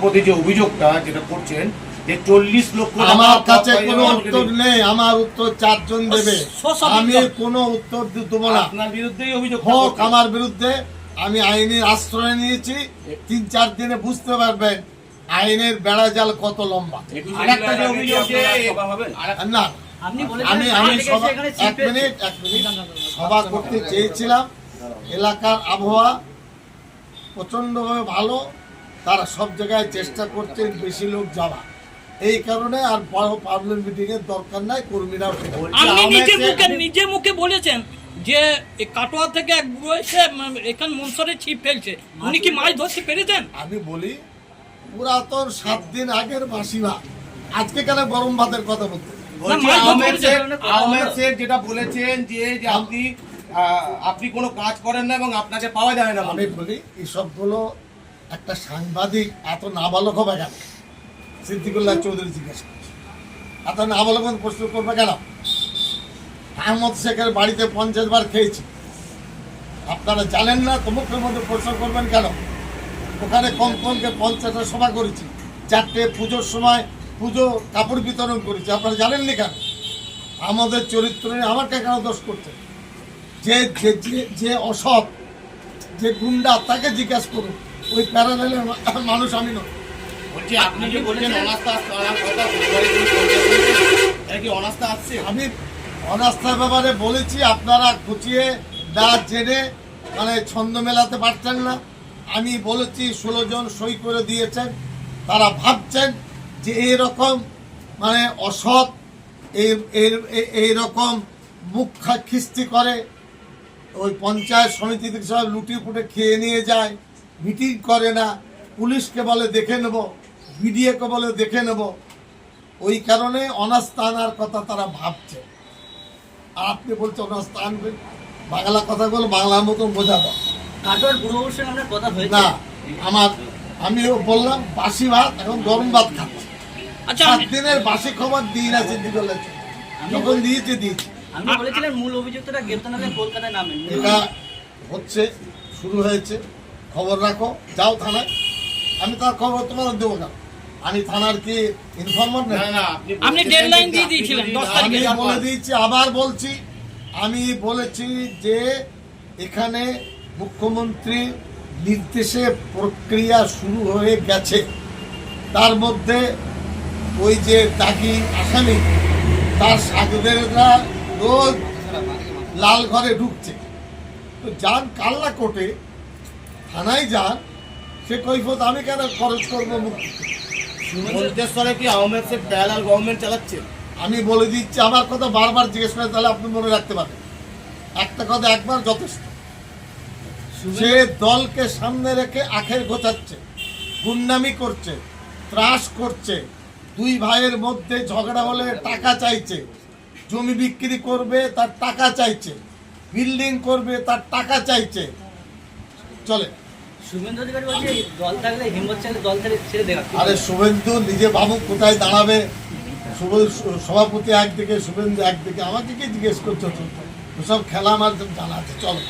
সভাপতি যে অভিযোগটা যেটা করছেন যে চল্লিশ লক্ষ আমার কাছে কোনো উত্তর নেই আমার উত্তর চারজন দেবে। আমি কোনো উত্তর দেবো না। আপনার বিরুদ্ধেই অভিযোগ হোক আমার বিরুদ্ধে আমি আইনের আশ্রয় নিয়েছি তিন চার দিনে বুঝতে পারবেন আইনের বেড়া জাল কত লম্বা। না আমি আমি এক মিনিট এক মিনিট। সভা করতে চেয়েছিলাম। এলাকার আবহাওয়া প্রচণ্ডভাবে ভালো তারা সব জায়গায় চেষ্টা করছেন বেশি লোক যাওয়া। এই কারণে আর বড় পাবলিক মিটিং এর দরকার নাই। আপনি নিজে মুখে নিজে মুখে বলেছেন যে কাটোয়া থেকে এক বুড়ো এসে এখান মনসরে ছিপ ফেলছে। উনি কি মাছ ধরতে পেরেছেন? আমি বলি পুরাতন সাত দিন আগের মাসিমা আজকে কেন গরম ভাতের কথা বলতে যেটা বলেছেন যে আপনি আহ, আপনি কোনো কাজ করেন না এবং আপনাকে পাওয়া যায় না। আমি বলি এসবগুলো একটা সাংবাদিক এত নাবালক হবে কেন? সিদ্দিকুল্লাহ চৌধুরী জিজ্ঞাসা করছে। এত নাবালক প্রশ্ন করবে কেন? আহমদ শেখের বাড়িতে পঞ্চাশ বার খেয়েছি। আপনারা জানেন না তো মুখের মধ্যে প্রশ্ন করবেন কেন? ওখানে কম কমকে পঞ্চাশটা সভা করেছি। চারটে পুজোর সময় পুজো কাপড় বিতরণ করেছি। আপনারা জানেননি কেন? আমাদের চরিত্র নিয়ে আমাকে কেন দোষ যে, যে- যে অসৎ, যে গুন্ডা তাকে জিজ্ঞাসা করুন। ওই প্যারালেলের মা- মানুষ আমি নয় বলছি আপনি যে বলছেন অনাস্থা কথা কি? অনাস্থা আসছে? আমি অনাস্থার ব্যাপারে বলেছি আপনারা খুঁচিয়ে না জেনে মানে ছন্দ মেলাতে পারছেন না। আমি বলেছি ষোলো জন সই করে দিয়েছেন। তারা ভাবছেন যে এইরকম মানে অসৎ এই এই- এই- এইরকম মুখ খিস্তি করে ওই পঞ্চায়েত সমিতি থেকে সব লুটি পুটে খেয়ে নিয়ে যায়। মিটিং করে না পুলিশকে বলে দেখে নেব বিডিএকে বলে দেখে নেব। ওই কারণে অনাস্থা আনার কথা তারা ভাবছে। আর আপনি বলছেন অনাস্থা আনবেন বাংলা কথাগুলো বাংলার মতন বোঝাবো। কথা না আমার আমিও বললাম বাসি ভাত এখন গরম ভাত খাচ্ছি। আচ্ছা সাত দিনের বাসি খবর দিই না সিদ্দিকুল্লাহ যখন দিয়েছে দিয়েছে। আপনি বলেছিলেন মূল অভিযুক্তরা গ্রেপ্তার কলকাতায় নামেন এটা হচ্ছে শুরু হয়েছে। খবর রাখো যাও থানায়। আমি তার খবর তোমার দেবো না। আমি থানার কি ইনফরমার না নেই আপনি দিয়ে দিয়েছিলেন, তারিখে আমি বলে দিয়েছি আবার বলছি আমি বলেছি যে এখানে মুখ্যমন্ত্রী নির্দেশে প্রক্রিয়া শুরু হয়ে গেছে। তার মধ্যে ওই যে দাগি আসামি তার সাগরেরা রোজ লাল ঘরে ঢুকছে। তো যান কাল্লা কোর্টে থানায় যান সে কৈফত আমি কেন খরচ করব মুক্তি কি আহমেদ প্যারালাল গভর্নমেন্ট চালাচ্ছে? আমি বলে দিচ্ছি আমার কথা বারবার জিজ্ঞেস করে তাহলে আপনি মনে রাখতে পারেন। একটা কথা একবার যথেষ্ট। সে দলকে সামনে রেখে আখের গোছাচ্ছে গুন্ডামি করছে ত্রাস করছে দুই ভাইয়ের মধ্যে ঝগড়া হলে টাকা চাইছে জমি বিক্রি করবে তার টাকা চাইছে বিল্ডিং করবে তার টাকা চাইছে। চলে। শুভেন্দু অধিকারী বলছে দল থাকলে হিম্মত চাইলে দল থেকে ছেড়ে দেখা আরে শুভেন্দু নিজে বাবু কোথায় দাঁড়াবে? সভাপতি একদিকে শুভেন্দু একদিকে। আমাকে কি জিজ্ঞেস করছ? তো? ওসব খেলা আমার জানা আছে চলো।